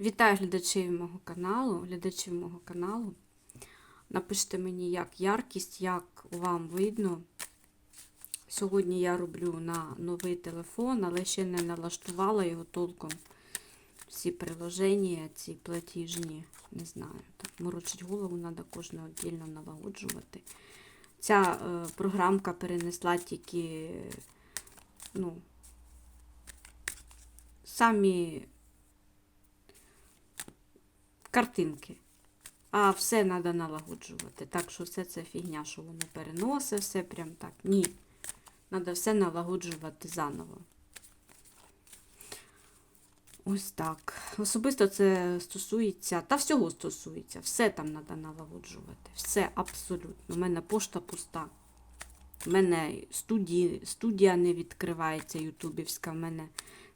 Вітаю глядачів мого каналу, глядачів мого каналу. Напишіть мені, як яркість, як вам видно. Сьогодні я роблю на новий телефон, але ще не налаштувала його толком. Всі приложення, ці платіжні, не знаю. Так, морочить голову, треба кожне віддільно налагоджувати. Ця е, програмка перенесла тільки, ну, самі картинки. А все треба налагоджувати. Так що все це фігня, що воно переносить, все прям так. Ні. Треба все налагоджувати заново. Ось так. Особисто це стосується, та всього стосується. Все там треба налагоджувати. Все абсолютно. У мене пошта пуста. У мене студії, студія не відкривається ютубівська, в мене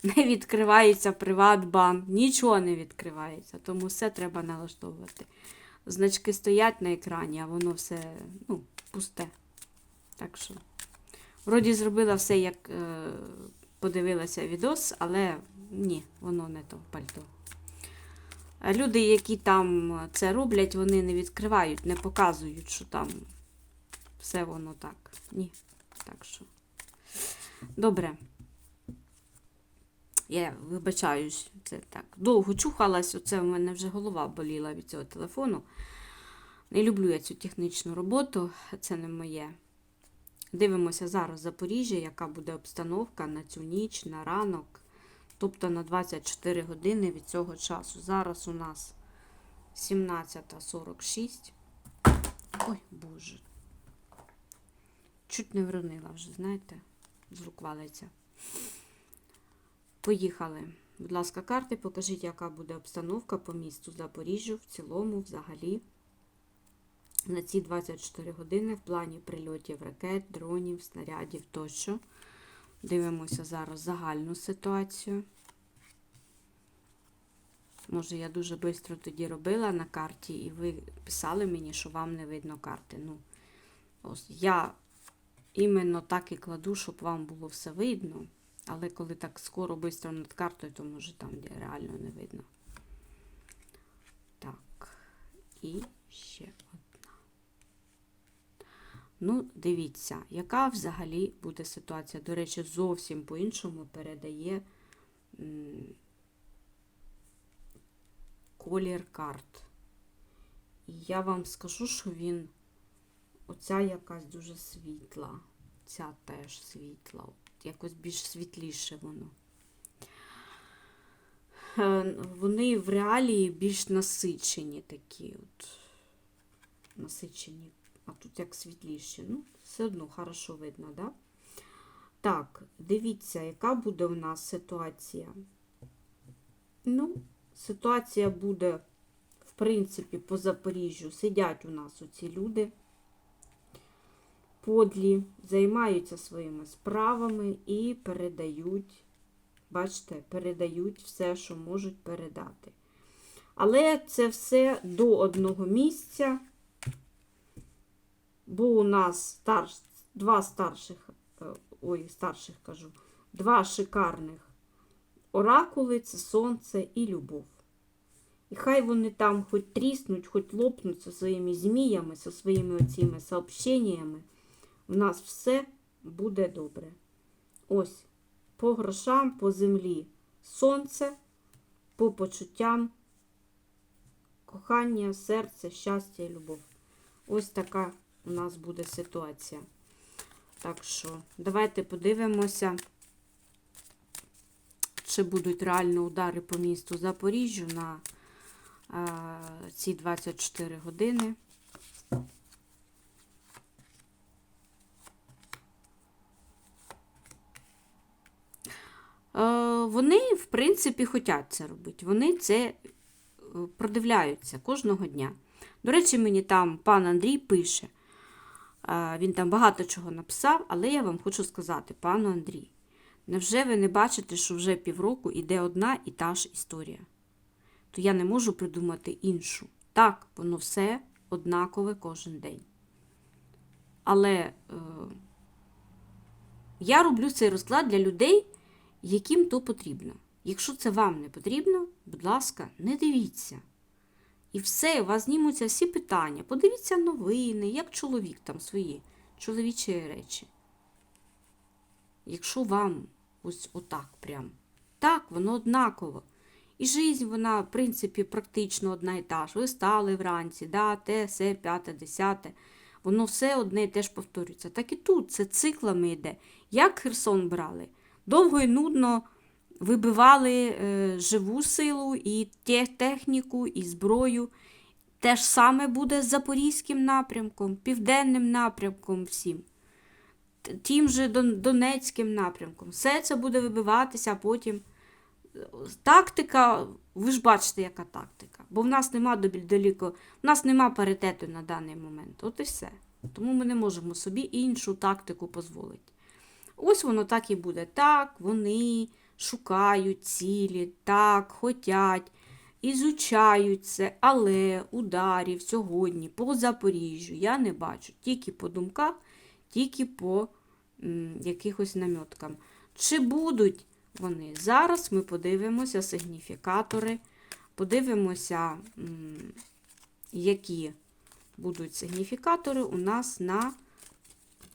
не відкривається Приватбанк, нічого не відкривається, тому все треба налаштовувати. Значки стоять на екрані, а воно все ну, пусте. Так що, вроді зробила все, як е, подивилася відос, але ні, воно не то пальто. Люди, які там це роблять, вони не відкривають, не показують, що там все воно так. Ні. Так що. Добре. Я вибачаюсь, це так. Довго чухалась, оце в мене вже голова боліла від цього телефону. Не люблю я цю технічну роботу, це не моє. Дивимося зараз Запоріжжя, яка буде обстановка на цю ніч, на ранок, тобто на 24 години від цього часу. Зараз у нас 17.46. Ой, Боже. Чуть не вронила вже, знаєте, з рук валиться. Поїхали. Будь ласка, карти, покажіть, яка буде обстановка по місту Запоріжжю в цілому, взагалі. На ці 24 години в плані прильотів ракет, дронів, снарядів тощо. Дивимося зараз загальну ситуацію. Може, я дуже швидко тоді робила на карті, і ви писали мені, що вам не видно карти. Ну, ось я іменно так і кладу, щоб вам було все видно. Але коли так скоро, швидко над картою, то може там реально не видно. Так, і ще одна. Ну, дивіться, яка взагалі буде ситуація. До речі, зовсім по-іншому передає колір карт. І я вам скажу, що він оця якась дуже світла, ця теж світла. Якось більш світліше воно. Е, Вони в реалії більш насичені такі от. Насичені, а тут як світліші. Ну, все одно хорошо видно, да? Так, дивіться, яка буде у нас ситуація. Ну, ситуація буде, в принципі, по Запоріжжю. Сидять у нас оці люди подлі, займаються своїми справами і передають, бачите, передають все, що можуть передати. Але це все до одного місця, бо у нас старш, два старших, е, ой, старших кажу, два шикарних оракули це сонце і любов. І хай вони там хоч тріснуть, хоч лопнуть зі своїми зміями, зі своїми оціми сообщеннями, в нас все буде добре. Ось, по грошам, по землі сонце, по почуттям, кохання, серце, щастя і любов. Ось така у нас буде ситуація. Так що, давайте подивимося, чи будуть реально удари по місту Запоріжжю на а, ці 24 години. Вони, в принципі, хочуть це робити. Вони це е, продивляються кожного дня. До речі, мені там пан Андрій пише. Е, Він там багато чого написав, але я вам хочу сказати, пану Андрій, невже ви не бачите, що вже півроку йде одна і та ж історія? То я не можу придумати іншу. Так, воно все однакове кожен день. Але е, я роблю цей розклад для людей, яким то потрібно. Якщо це вам не потрібно, будь ласка, не дивіться. І все, у вас знімуться всі питання. Подивіться новини, як чоловік там свої чоловічі речі. Якщо вам ось отак прям, так, воно однаково. І жизнь, вона, в принципі, практично одна і та ж. Ви стали вранці, да, те, се, п'яте, десяте. Воно все одне і теж повторюється. Так і тут це циклами йде. Як Херсон брали? Довго і нудно вибивали е, живу силу і техніку, і зброю. Те ж саме буде з Запорізьким напрямком, Південним напрямком всім. Тим же Донецьким напрямком. Все це буде вибиватися, а потім. е, Тактика, ви ж бачите, яка тактика. Бо в нас нема далеко, в нас нема паритету на даний момент. От і все. Тому ми не можемо собі іншу тактику дозволити. Ось воно так і буде. Так, вони шукають цілі, так, хотять, ізучають це, але ударів сьогодні по Запоріжжю я не бачу. Тільки по думках, тільки по м, якихось намьоткам. Чи будуть вони? Зараз ми подивимося сигніфікатори, подивимося, м, які будуть сигніфікатори у нас на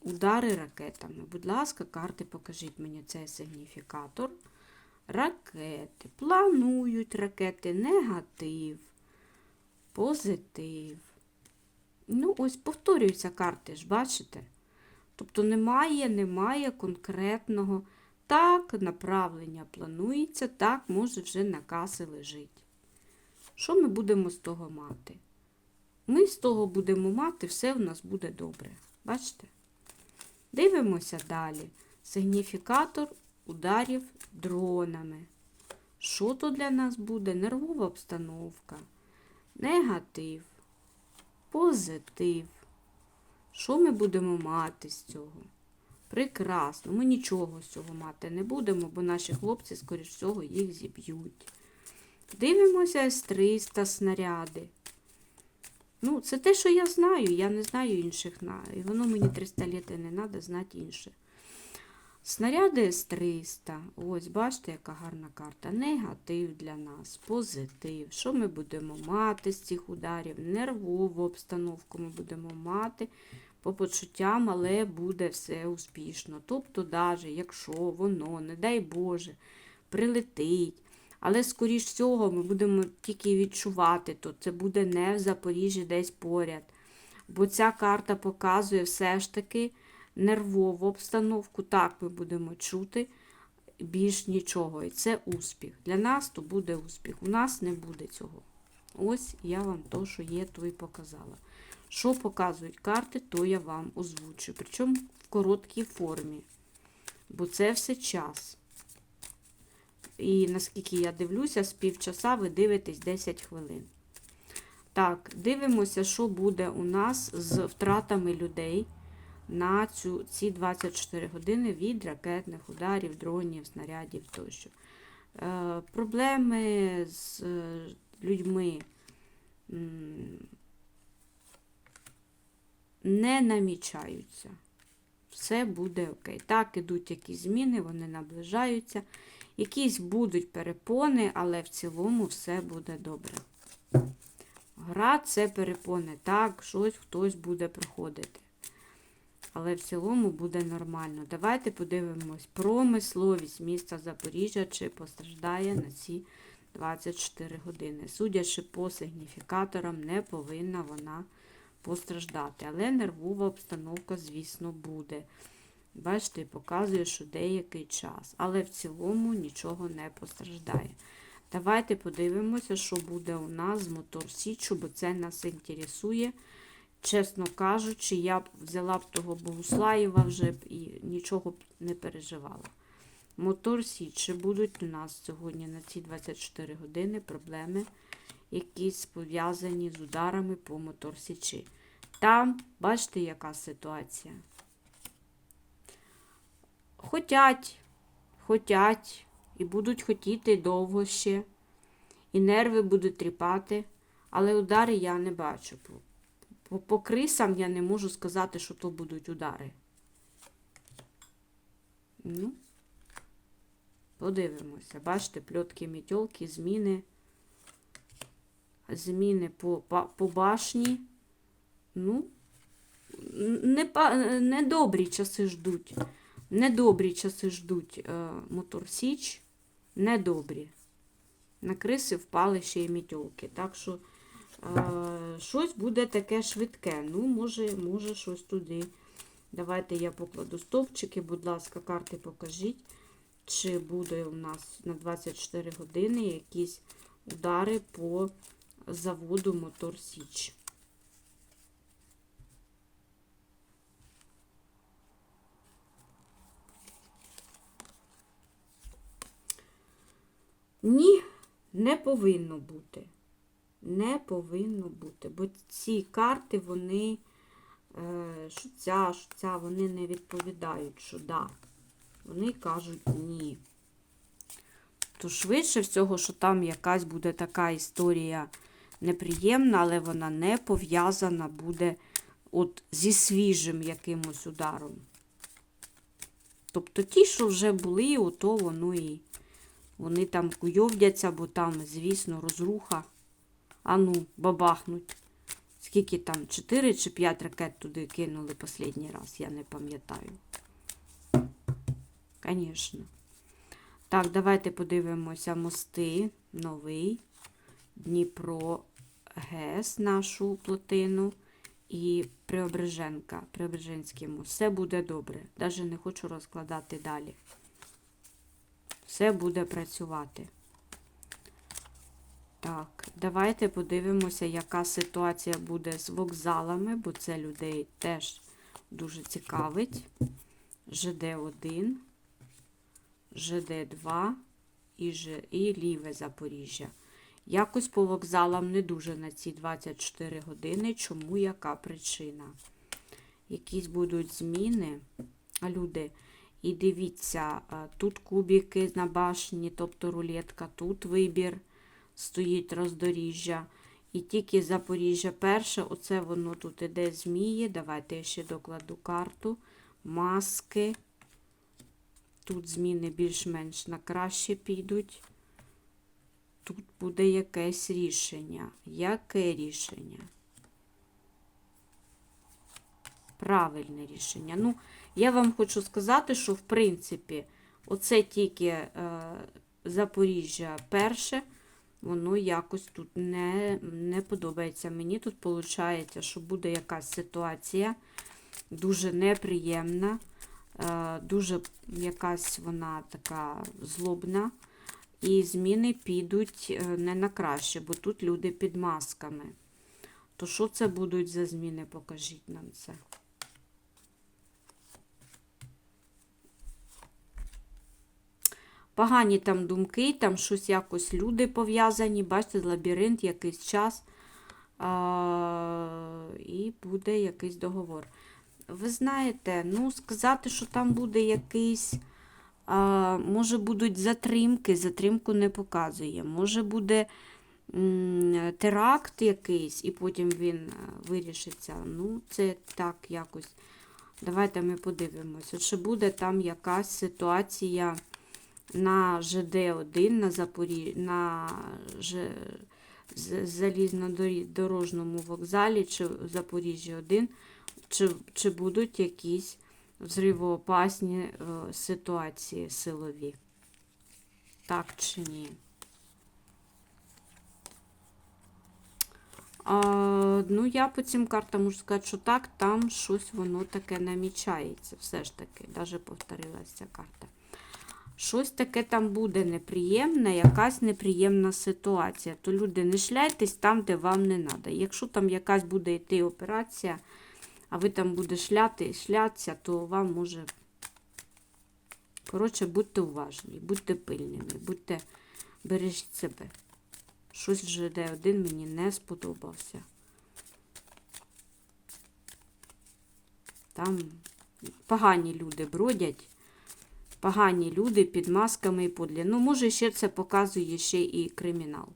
Удари ракетами. Будь ласка, карти, покажіть мені цей сигніфікатор. Ракети. Планують ракети, негатив, позитив. Ну, ось повторюються карти, ж бачите? Тобто немає, немає конкретного. Так, направлення планується, так, може вже на каси лежить. Що ми будемо з того мати? Ми з того будемо мати, все у нас буде добре. Бачите? Дивимося далі. Сигніфікатор ударів дронами. Що то для нас буде? Нервова обстановка, негатив, позитив. Що ми будемо мати з цього? Прекрасно. Ми нічого з цього мати не будемо, бо наші хлопці, скоріш всього, їх зіб'ють. Дивимося С-300 снаряди. Ну, це те, що я знаю. Я не знаю інших. І воно мені 300 літ не треба знати інше. Снаряди С-300. Ось, бачите, яка гарна карта. Негатив для нас, позитив. Що ми будемо мати з цих ударів? Нервову обстановку ми будемо мати по почуттям, але буде все успішно. Тобто, навіть якщо воно, не дай Боже, прилетить. Але, скоріш всього, ми будемо тільки відчувати, то це буде не в Запоріжжі десь поряд. Бо ця карта показує все ж таки нервову обстановку. Так, ми будемо чути більш нічого. І це успіх. Для нас то буде успіх. У нас не буде цього. Ось я вам то, що є, то і показала. Що показують карти, то я вам озвучу. Причому в короткій формі. Бо це все час. І наскільки я дивлюся, з півчаса ви дивитесь 10 хвилин. Так, дивимося, що буде у нас з втратами людей на цю, ці 24 години від ракетних ударів, дронів, снарядів тощо. Е, проблеми з е, людьми не намічаються. Все буде окей. Так, ідуть якісь зміни, вони наближаються. Якісь будуть перепони, але в цілому все буде добре. Гра це перепони. Так, щось хтось буде проходити. Але в цілому буде нормально. Давайте подивимось промисловість міста Запоріжжя, чи постраждає на ці 24 години. Судячи по сигніфікаторам, не повинна вона постраждати. Але нервова обстановка, звісно, буде. Бачите, показує, що деякий час. Але в цілому нічого не постраждає. Давайте подивимося, що буде у нас з мотор Січу, бо це нас інтересує. Чесно кажучи, я б взяла б того Богуслаєва вже б і нічого б не переживала. Мотор Січ, чи будуть у нас сьогодні на ці 24 години проблеми, якісь пов'язані з ударами по мотор Січі. Там, бачите, яка ситуація? Хотять, хотять, і будуть хотіти довго ще, і нерви будуть тріпати, але удари я не бачу. По, по, крисам я не можу сказати, що то будуть удари. Ну, Подивимося. Бачите, пльотки мітьолки, зміни. Зміни по, по, по башні. Ну, не, не часи ждуть. Недобрі часи ждуть е, мотор Січ. Недобрі. На криси впали ще й мітьолки. Так що е, щось буде таке швидке. Ну, може, може, щось туди. Давайте я покладу стовпчики, будь ласка, карти покажіть, чи буде у нас на 24 години якісь удари по заводу Мотор Січ. Ні, не повинно бути. Не повинно бути. Бо ці карти, вони, е, що ця, що ця, вони не відповідають, що да. Вони кажуть ні. То швидше всього, що там якась буде така історія неприємна, але вона не пов'язана буде от зі свіжим якимось ударом. Тобто ті, що вже були, ото воно і вони там куйовдяться, бо там, звісно, розруха. А ну, бабахнуть. Скільки там? 4 чи 5 ракет туди кинули останній раз, я не пам'ятаю. Звісно. Так, давайте подивимося мости. Новий. Дніпро ГЕС, нашу плотину. І Преображенка, Преображенський мост. Все буде добре. Навіть не хочу розкладати далі. Все буде працювати. Так, давайте подивимося, яка ситуація буде з вокзалами, бо це людей теж дуже цікавить. ЖД-1, ЖД-2 і, Ж... і Ліве Запоріжжя. Якось по вокзалам не дуже на ці 24 години. Чому яка причина? Якісь будуть зміни, а люди. І дивіться, тут кубики на башні, тобто рулетка, тут вибір, стоїть роздоріжжя. І тільки Запоріжжя перше, оце воно тут іде змії. Давайте я ще докладу карту. Маски. Тут зміни більш-менш на краще підуть. Тут буде якесь рішення. Яке рішення? Правильне рішення. Ну, я вам хочу сказати, що в принципі, оце тільки е, Запоріжжя перше, воно якось тут не, не подобається. Мені тут виходить, що буде якась ситуація дуже неприємна, е, дуже якась вона така злобна. І зміни підуть е, не на краще, бо тут люди під масками. То що це будуть за зміни? Покажіть нам це. Погані там думки, там щось якось люди пов'язані, бачите, лабіринт якийсь час. А, і буде якийсь договор. Ви знаєте, ну, сказати, що там буде якийсь. А, може будуть затримки, затримку не показує. Може буде м, теракт якийсь, і потім він вирішиться. Ну, це так якось. Давайте ми подивимося, чи буде там якась ситуація на ЖД-1, на Запорі... на Ж... з- залізнодорожньому вокзалі, чи в Запоріжжі 1, чи, чи будуть якісь взривоопасні е, ситуації силові. Так чи ні? А, ну, я по цим картам можу сказати, що так, там щось воно таке намічається. Все ж таки, навіть повторилася ця карта. Щось таке там буде неприємне, якась неприємна ситуація. То люди, не шляйтесь там, де вам не треба. Якщо там якась буде йти операція, а ви там буде шляти, шлятися, то вам може. Коротше, будьте уважні, будьте пильними, будьте, бережіть себе. Щось в ЖД-1 мені не сподобався. Там погані люди бродять, погані люди під масками і подлі. Ну, може, ще це показує ще і кримінал.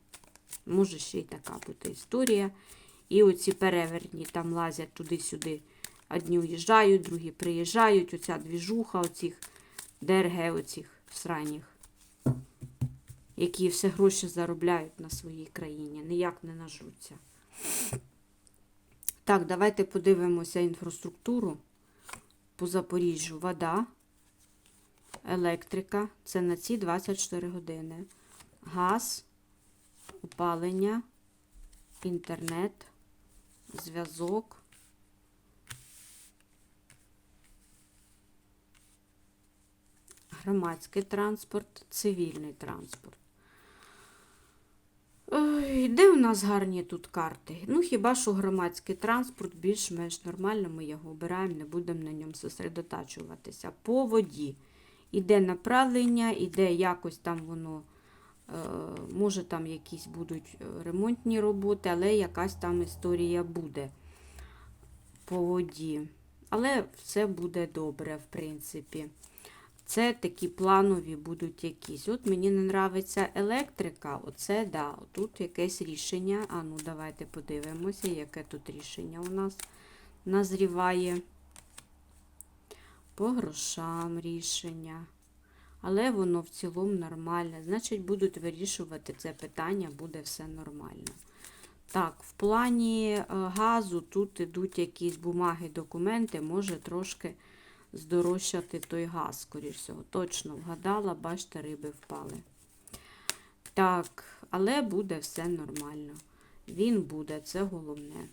Може, ще й така бути історія. І оці переверні там лазять туди-сюди. Одні уїжджають, другі приїжджають. Оця двіжуха, оцих ДРГ, оцих сраніх. які все гроші заробляють на своїй країні, ніяк не нажруться. Так, давайте подивимося інфраструктуру по Запоріжжю. Вода, електрика, це на ці 24 години. Газ, опалення, інтернет, зв'язок. Громадський транспорт, цивільний транспорт. Ой, де у нас гарні тут карти? Ну, хіба що громадський транспорт більш-менш нормально, ми його обираємо, не будемо на ньому зосередотачуватися. По воді. Іде направлення, іде якось там воно, е, може там якісь будуть е, ремонтні роботи, але якась там історія буде по воді. Але все буде добре, в принципі. Це такі планові будуть якісь. От мені не нравиться електрика. Оце, да, тут якесь рішення. А ну, давайте подивимося, яке тут рішення у нас назріває. По грошам рішення. Але воно в цілому нормальне. Значить, будуть вирішувати це питання, буде все нормально. Так, в плані е, газу тут ідуть якісь бумаги, документи, може трошки здорожчати той газ, скоріш всього. Точно вгадала, бачите, риби впали. Так, але буде все нормально. Він буде, це головне.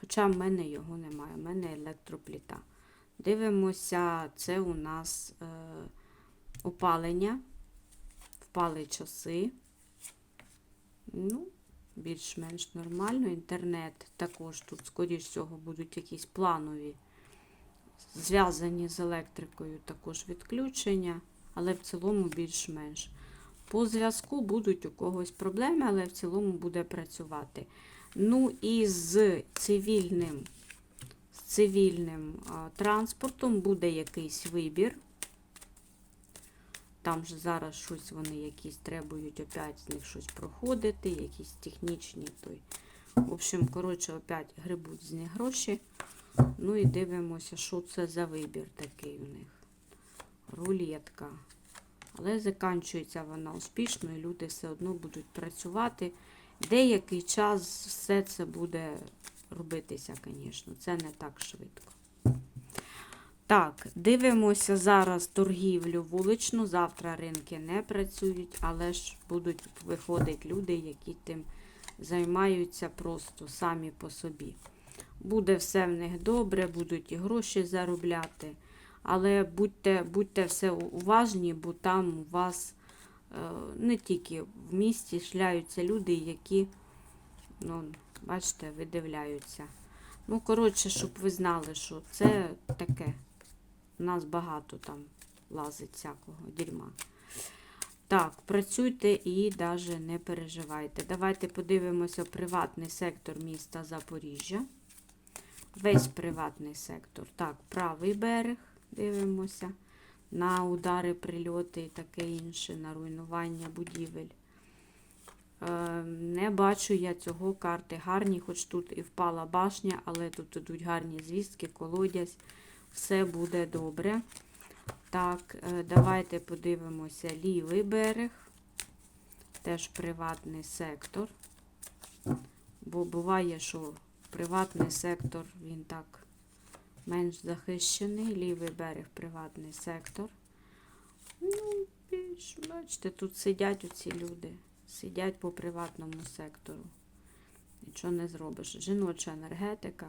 Хоча в мене його немає, в мене електропліта. Дивимося, це у нас е, опалення, впали часи. Ну, більш-менш нормально. Інтернет також тут, скоріш всього, будуть якісь планові зв'язані з електрикою також відключення, але в цілому більш-менш. По зв'язку будуть у когось проблеми, але в цілому буде працювати. Ну і з цивільним, цивільним транспортом буде якийсь вибір. Там же зараз щось вони якісь требують опять з них щось проходити, якісь технічні. Той. В общем, коротше, опять грибуть з них гроші. Ну і дивимося, що це за вибір такий у них. Рулетка. Але закінчується вона успішно, і люди все одно будуть працювати. Деякий час все це буде робитися, звісно. Це не так швидко. Так, дивимося зараз торгівлю вуличну. Завтра ринки не працюють, але ж будуть виходити люди, які тим займаються просто самі по собі. Буде все в них добре, будуть і гроші заробляти. Але будьте будьте все уважні, бо там у вас е, не тільки в місті шляються люди, які, ну, бачите, видивляються. Ну, коротше, щоб ви знали, що це таке. У нас багато там лазить всякого дерьма. Так, працюйте і навіть не переживайте. Давайте подивимося приватний сектор міста Запоріжжя. Весь приватний сектор. Так, правий берег, дивимося. На удари, прильоти і таке інше, на руйнування будівель. Не бачу я цього карти гарні, хоч тут і впала башня, але тут ідуть гарні звістки, колодязь. Все буде добре. Так, е, давайте подивимося лівий берег. Теж приватний сектор. Бо буває, що приватний сектор, він так менш захищений. Лівий берег приватний сектор. Ну, бачите, тут сидять оці люди. Сидять по приватному сектору. Нічого не зробиш. Жіноча енергетика.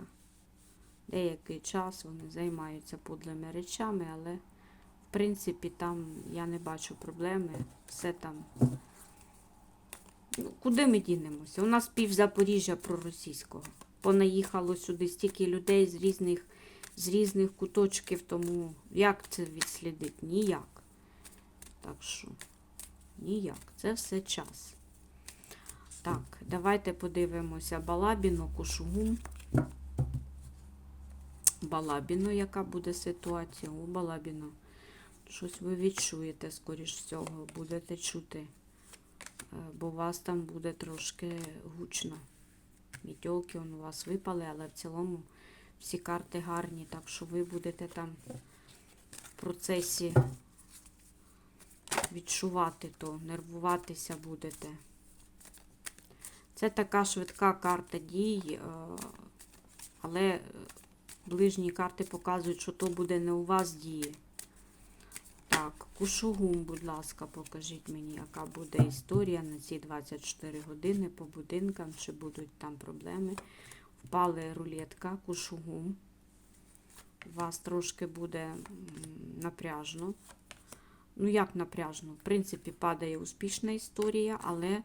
Деякий час вони займаються подлими речами, але, в принципі, там я не бачу проблеми. Все там. Ну, куди ми дінемося? У нас пів Запоріжжя проросійського. Понаїхало сюди стільки людей з різних, з різних куточків, тому як це відслідити? Ніяк. Так що, ніяк. Це все час. Так, давайте подивимося Балабіно, Кушугум. Балабіно, яка буде ситуація у Балабіно. Щось ви відчуєте, скоріш всього, будете чути, е, бо у вас там буде трошки гучно. Мітьолки у вас випали, але в цілому всі карти гарні, так що ви будете там в процесі відчувати то, нервуватися будете. Це така швидка карта дій, е, але е, ближні карти показують, що то буде не у вас дії. Так, кушугум, будь ласка, покажіть мені, яка буде історія на ці 24 години по будинкам, чи будуть там проблеми. Впали рулетка, кушугум. У вас трошки буде напряжно. Ну, як напряжно? В принципі, падає успішна історія, але е,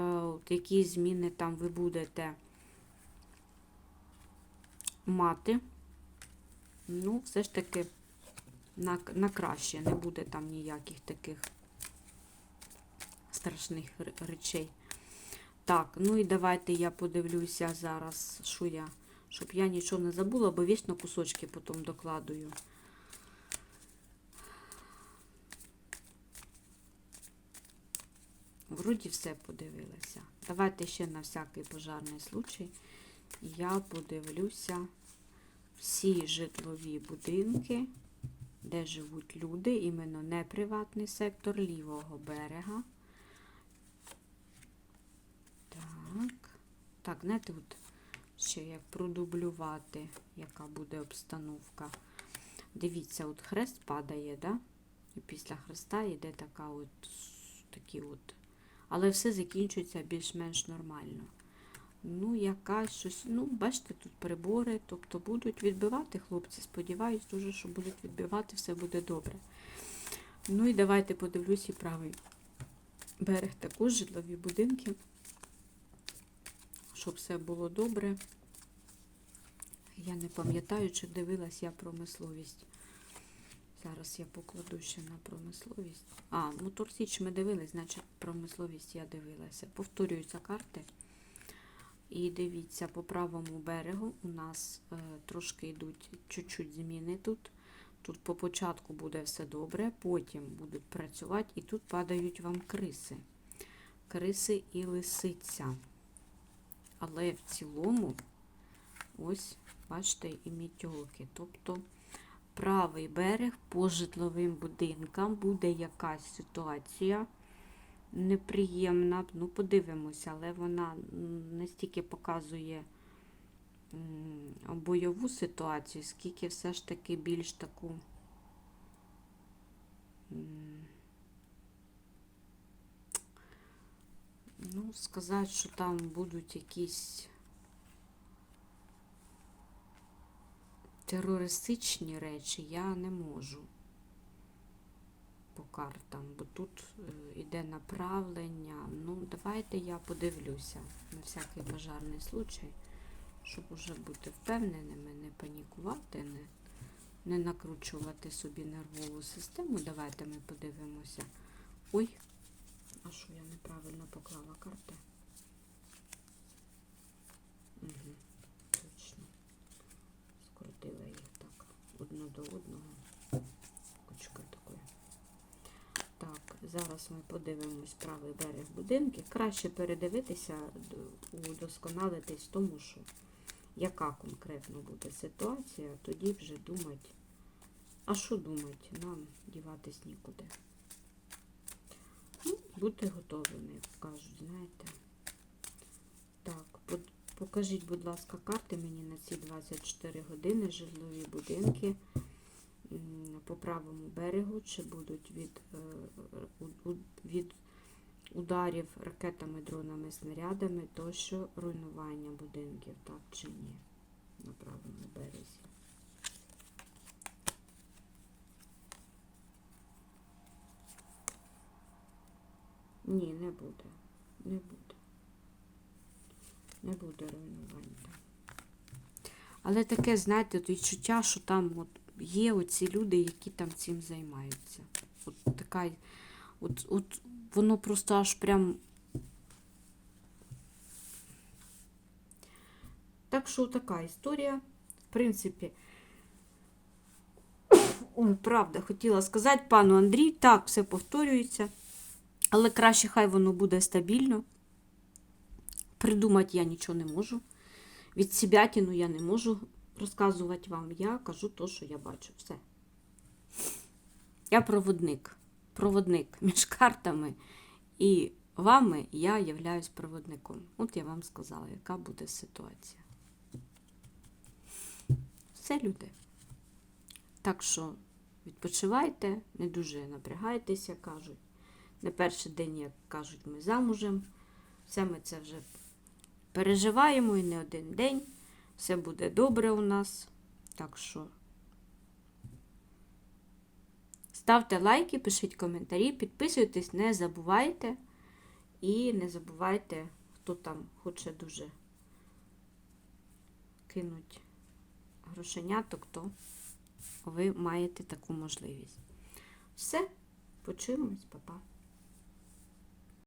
от які зміни там ви будете мати. Ну, все ж таки на, на краще. Не буде там ніяких таких страшних речей. Так, ну і давайте я подивлюся зараз, що я, щоб я нічого не забула, бо вічно кусочки потім докладую. Вроді все подивилася. Давайте ще на всякий пожарний случай. Я подивлюся всі житлові будинки, де живуть люди, іменно не приватний сектор лівого берега. Так. Так, знаєте, от ще як продублювати, яка буде обстановка. Дивіться, от хрест падає, да? І після хреста йде така от такі от. Але все закінчується більш-менш нормально. Ну, якась щось, ну, бачите, тут прибори, тобто будуть відбивати хлопці. Сподіваюсь дуже, що будуть відбивати, все буде добре. Ну і давайте подивлюсь і правий берег також житлові будинки, щоб все було добре. Я не пам'ятаю, чи дивилась я промисловість. Зараз я покладу ще на промисловість. А, мотор Січ ми дивились, значить промисловість я дивилася. Повторюються карти. І дивіться, по правому берегу у нас е, трошки йдуть чуть-чуть зміни тут. Тут по початку буде все добре, потім будуть працювати, і тут падають вам криси. Криси і лисиця. Але в цілому, ось, бачите, і мітьолки. Тобто правий берег по житловим будинкам буде якась ситуація неприємна. Ну, подивимося, але вона м, не стільки показує бойову ситуацію, скільки все ж таки більш таку. Ну, сказати, що там будуть якісь терористичні речі, я не можу по картам, бо тут е, іде направлення. Ну, давайте я подивлюся на всякий пожарний случай, щоб уже бути впевненими, не панікувати, не, не накручувати собі нервову систему. Давайте ми подивимося. Ой, а що я неправильно поклала карти? Угу, точно. Скрутила їх так одну до одного. Кучка такої. Так, зараз ми подивимось правий берег будинки. Краще передивитися, удосконалитись в тому, що яка конкретно буде ситуація, тоді вже думати. А що думати? Нам діватись нікуди. Ну, бути готовими, як кажуть, знаєте. Так, покажіть, будь ласка, карти мені на ці 24 години житлові будинки по правому берегу, чи будуть від, е, від ударів ракетами, дронами, снарядами, тощо руйнування будинків, так чи ні, на правому березі. Ні, не буде. Не буде. Не буде руйнування. Але таке, знаєте, відчуття, що там от є оці люди, які там цим займаються. От така, от, от воно просто аж прям. Так що така історія. В принципі, ой, правда, хотіла сказати пану Андрій, так, все повторюється. Але краще хай воно буде стабільно. Придумати я нічого не можу. Від себятину я не можу розказувати вам. Я кажу то, що я бачу. Все. Я проводник. проводник між картами і вами я являюсь проводником. От я вам сказала, яка буде ситуація. Все, люди. Так що відпочивайте, не дуже напрягайтеся, кажуть. Не перший день, як кажуть, ми замужем. Все ми це вже переживаємо і не один день. Все буде добре у нас. Так що ставте лайки, пишіть коментарі, підписуйтесь, не забувайте. І не забувайте, хто там хоче дуже кинуть грошеняток, то ви маєте таку можливість. Все, почуємось, па-па.